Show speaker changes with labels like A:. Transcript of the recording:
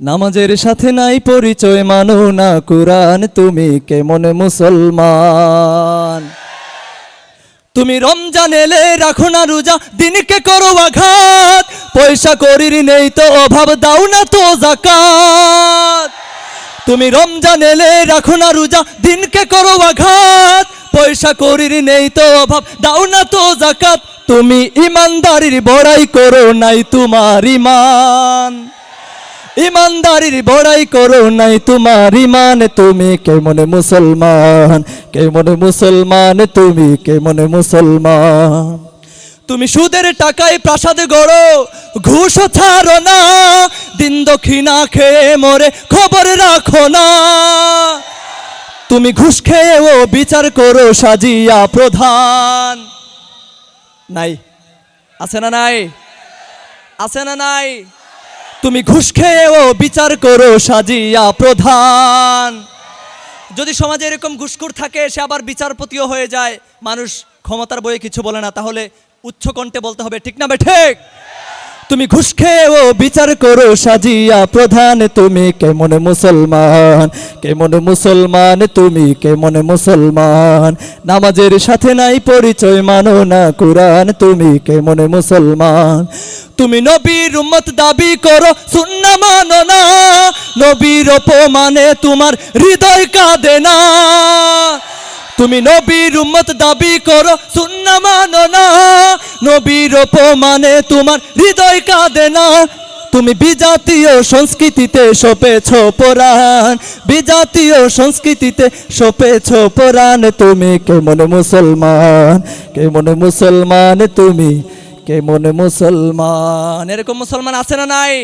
A: নামাজের সাথে নাই পরিচয়, মানো না কুরআন। তুমি কেমন মুসলমান? তুমি রমজান এলে রাখো না রোজা, দিনকে করো আঘাত। পয়সা করির নেই তো অভাব, দাও না তো জাকাত তুমি রমজান এলে রাখো না রোজা, দিনকে করো আঘাত। পয়সা করির নেই তো অভাব, দাও না তো জাকাত তুমি ইমানদারির বড়াই করো, নাই তোমার ইমান। ইমানদারির বড়াই করো নাই তোমার ইমান। তুমি কেমন মুসলমান? কেমন মুসলমান? তুমি কেমন মুসলমান? তুমি সুদের টাকায় প্রাসাদ গড়ো, ঘুষ ছাড়ো না। দিন দক্ষিণা খেয়ে মরে খবর রাখো না। তুমি ঘুষ খেয়েও বিচার করো, সাজিয়া প্রধান। নাই। আছে না নাই? আছে না নাই? তুমি ঘুষ ও বিচার করো, সাজিয়া প্রধান। যদি সমাজে এরকম ঘুষখুর থাকে, সে আবার বিচারপতিও হয়ে যায়। মানুষ ক্ষমতার বইয়ে কিছু বলে না, তাহলে উচ্চকণ্ঠে বলতে হবে, ঠিক না বে ঠিক? তুমি ঘুষ খেয়েও বিচার করো, সাজিয়া প্রধান তুমি কেমন মুসলমান? কেমন মুসলমান তুমি কেমন মুসলমান? নামাজের সাথে নাই পরিচয়, মানো না কুরআন, তুমি কেমন মুসলমান? তুমি নবীর উম্মত দাবি করো, সুন্না মানো না। নবীর অপমানে তোমার হৃদয় কাঁদে না। তুমি নবীর উম্মত দাবি করো, সুন্না মানো না। নবীর অপমানে তোমার হৃদয় কাঁদে না। তুমি বিজাতীয় সংস্কৃতিতে সপেছ পরাণ। বিজাতীয় সংস্কৃতিতে সপেছ পরাণ। তুমি কেমন মুসলমান? কেমন মুসলমান তুমি? কেমন মুসলমান? এরকম মুসলমান আছে না নাই?